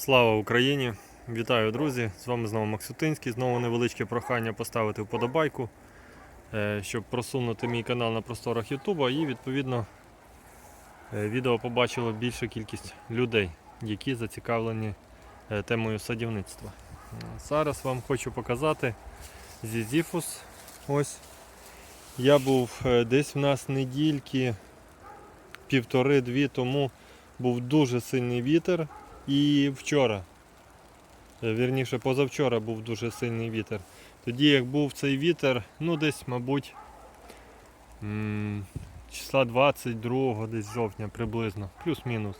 Слава Україні! Вітаю, друзі! З вами знову Максутинський. Знову невеличке прохання поставити вподобайку, е, щоб просунути мій канал на просторах Ютуба і відповідно е, відео побачило більша кількість людей, які зацікавлені е, темою садівництва. Зараз вам хочу показати зізіфус. Ось. Я був десь в нас недільки півтори-дві тому був дуже сильний вітер. І вчора, е, вірніше, позавчора був дуже сильний вітер. Тоді, як був цей вітер, ну десь, мабуть, числа 22 десь жовтня приблизно, плюс-мінус.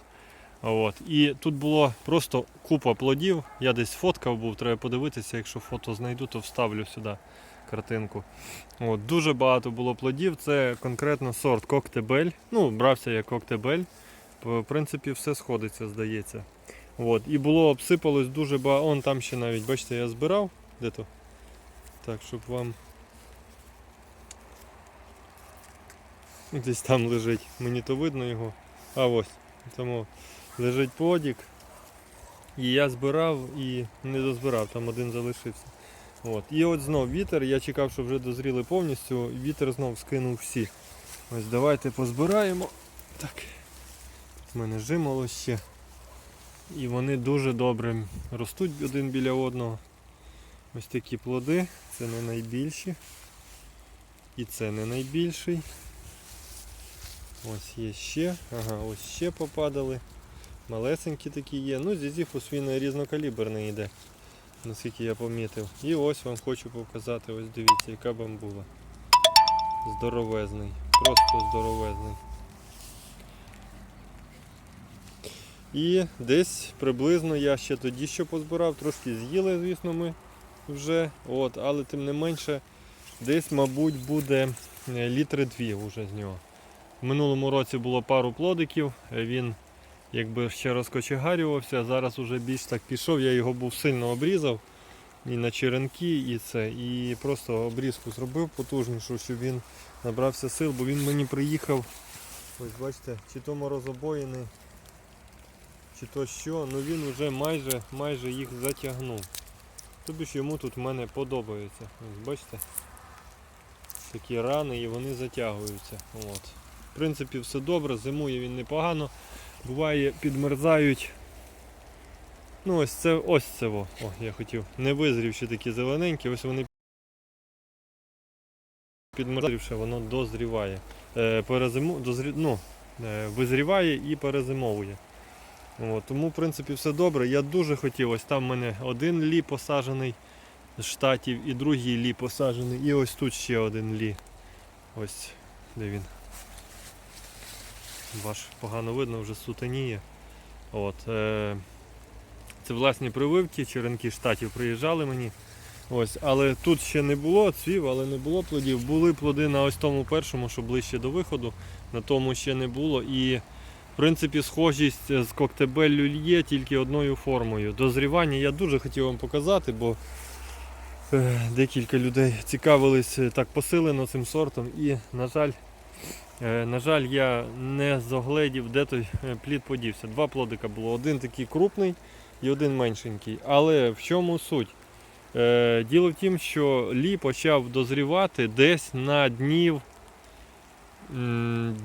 От. І тут було просто купа плодів. Я десь фоткав був, треба подивитися, якщо фото знайду, то вставлю сюди картинку. От. Дуже багато було плодів. Це конкретно сорт коктебель. Ну, брався я коктебель. В принципі, все сходиться, здається. От. І було обсипалось дуже багато. Он там ще навіть, бачите, я збирав. Де то? Так, щоб вам. Десь там лежить. Мені то видно його. А ось. Тому лежить плодик. І я збирав і не дозбирав, там один залишився. От. І от знов вітер, я чекав, що вже дозріли повністю, вітер знов скинув всі. Ось давайте позбираємо. Так. У мене жимоло ще. І вони дуже добре ростуть один біля одного. Ось такі плоди. Це не найбільші. І це не найбільший. Ось є ще. Ага, ось ще попадали. Малесенькі такі є. Ну, зізіфус він різнокаліберний йде, наскільки я помітив. І ось вам хочу показати, ось дивіться, яка бамбула. Здоровезний. Просто здоровезний. І десь приблизно я ще тоді що позбирав, трошки з'їли, звісно, ми вже. От, але тим не менше, десь, мабуть, буде е, літри дві вже з нього. В минулому році було пару плодиків, е, він якби ще розкочегарювався, зараз уже більш так пішов, я його був сильно обрізав і на черенки, і це. І просто обрізку зробив потужнішу, щоб він набрався сил, бо він мені приїхав. Ось бачите, чи то морозобоїний, чи то що, ну він вже майже, майже їх затягнув. Тобі ж йому тут в мене подобається. Ось бачите? Такі рани і вони затягуються. От. В принципі, все добре, зимує він непогано. Буває, підмерзають. Ну ось це ось це во. О, я хотів. Не визрівши такі зелененькі, ось вони підмерзавши, воно дозріває. Е, перезиму, дозрі, ну, е, визріває і перезимовує. От, тому, в принципі, все добре. Я дуже хотів, ось там в мене один лі посаджений з штатів і другий лі посаджений. І ось тут ще один лі. Ось де він. Ваш погано видно, вже сутеніє. От, е, це власні прививки, черенки штатів приїжджали мені. Ось, але тут ще не було цвів, але не було плодів. Були плоди на ось тому першому, що ближче до виходу, на тому ще не було. І в принципі схожість з коктебеллю є тільки одною формою. Дозрівання я дуже хотів вам показати, бо е, декілька людей цікавились е, так посилено цим сортом. І, на жаль, е, на жаль, я не загледів, де той плід подівся. Два плодика було. Один такий крупний і один меншенький. Але в чому суть? Діло в тім, що лі почав дозрівати десь на днів,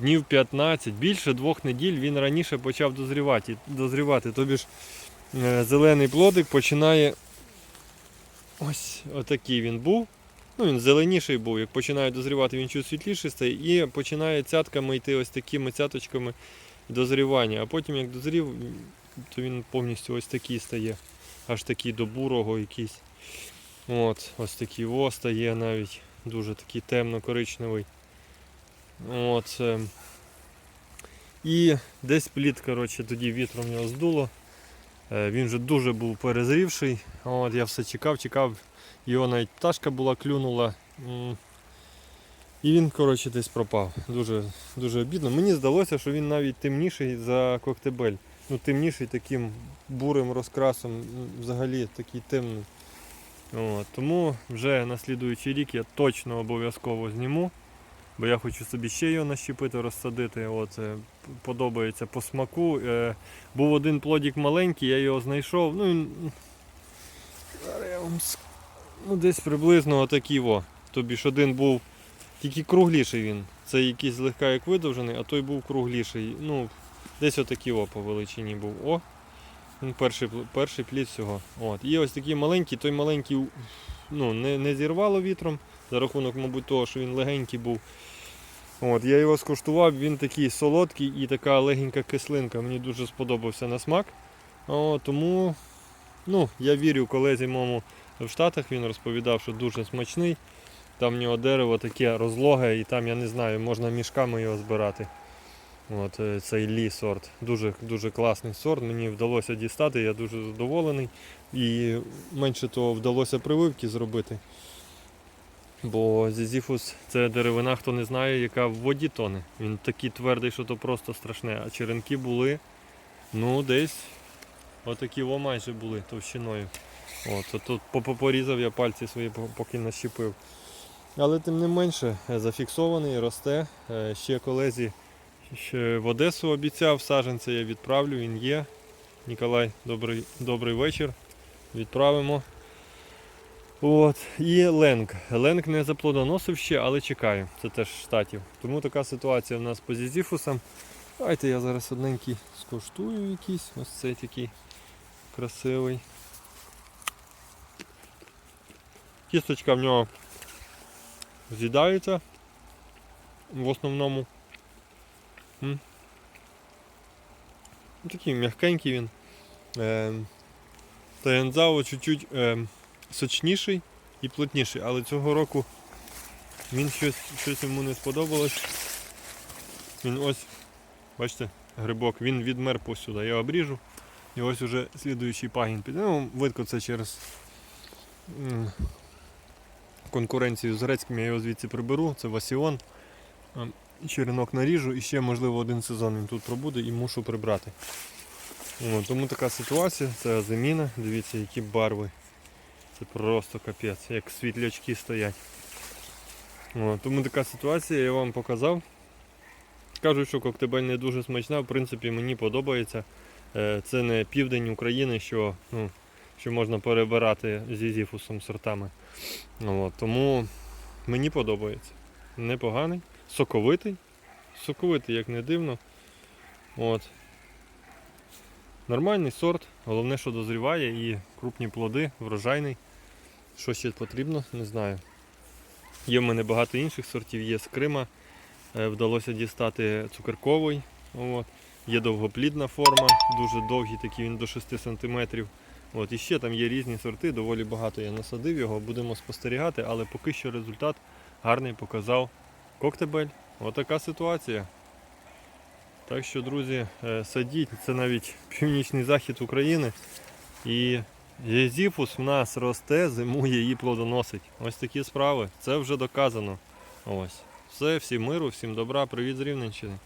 днів 15, більше двох неділь він раніше почав дозрівати. дозрівати. Тобі ж е, зелений плодик починає. Ось отакий він був. Ну, він зеленіший був. Як починає дозрівати, він чуть світліший стає і починає цятками йти ось такими цяточками дозрівання. А потім, як дозрів, то він повністю ось такий стає. Аж такий до бурого якийсь. От, ось такий во стає навіть дуже такий темно-коричневий. От, е, і десь плід, коротше, тоді вітром його здуло. Е, Він вже дуже був перезрівший. От, я все чекав, чекав. Його навіть пташка була, клюнула. І він, коротше, десь пропав. Дуже, дуже обідно. Мені здалося, що він навіть темніший за коктебель. Ну, темніший таким бурим розкрасом, взагалі такий темний. От, тому вже на слідуючий рік я точно обов'язково зніму бо я хочу собі ще його нащепити, розсадити. От, е, подобається по смаку. Е, був один плодик маленький, я його знайшов. Ну, ну, десь приблизно отакий во. Тобі ж один був тільки кругліший він. Це якийсь злегка як видовжений, а той був кругліший. Ну, десь отакий о по величині був. О, перший, перший плід всього. От. І ось такий маленький, той маленький ну, не, не зірвало вітром, за рахунок, мабуть, того, що він легенький був. От, я його скуштував, він такий солодкий і така легенька кислинка. Мені дуже сподобався на смак. О, тому ну, я вірю колезі моєму в Штатах, він розповідав, що дуже смачний. Там в нього дерево таке розлоге, і там, я не знаю, можна мішками його збирати. От, е, цей лі сорт. Дуже, дуже класний сорт. Мені вдалося дістати, я дуже задоволений. І менше того вдалося прививки зробити. Бо зізіфус це деревина, хто не знає, яка в воді тоне. Він такий твердий, що то просто страшне. А черенки були, ну, десь отакі о майже були товщиною. От, тут порізав я пальці свої, поки нащепив. Але тим не менше е, зафіксований, росте. Е, Ще колезі ще в Одесу обіцяв, саджанця я відправлю, він є. Ніколай, добрий, добрий вечір. Відправимо. От. І ленг. Ленг не заплодоносив ще, але чекаю. Це теж штатів. Тому така ситуація в нас по зізіфусам. Давайте я зараз одненький скоштую якийсь. Ось цей такий красивий. Кісточка в нього з'їдається в основному. М. Такий м'якенький він. Ем, Таянзао чуть-чуть ем, сочніший і плотніший, але цього року він щось, щось йому не сподобалось. Він ось, бачите, грибок, він відмер посюди. Я обріжу. І ось уже слідуючий пагін піде. Ну, видко це через конкуренцію з грецьким, я його звідси приберу, це Васіон. Черенок наріжу і ще, можливо, один сезон він тут пробуде і мушу прибрати. О, тому така ситуація, це заміна. Дивіться, які барви. Це просто капець, як світлячки стоять. О, тому така ситуація, я вам показав. Кажуть, що коктебель не дуже смачна, в принципі, мені подобається. Е, Це не південь України, що, ну, що можна перебирати зі зіфусом сортами. От, тому мені подобається. Непоганий, соковитий. Соковитий, як не дивно. От. Нормальний сорт, головне, що дозріває і крупні плоди, врожайний. Що ще потрібно, не знаю. Є в мене багато інших сортів, є з Крима. Е, Вдалося дістати цукерковий. От. Є довгоплідна форма, дуже довгий, такий він до 6 см. От. І ще там є різні сорти, доволі багато я насадив його, будемо спостерігати, але поки що результат гарний показав коктебель. Отака ситуація. Так що, друзі, е, садіть, це навіть північний захід України. І Єзіфус в нас росте, зимує і плодоносить. Ось такі справи. Це вже доказано. Ось. Все, всім миру, всім добра, привіт з Рівненщини.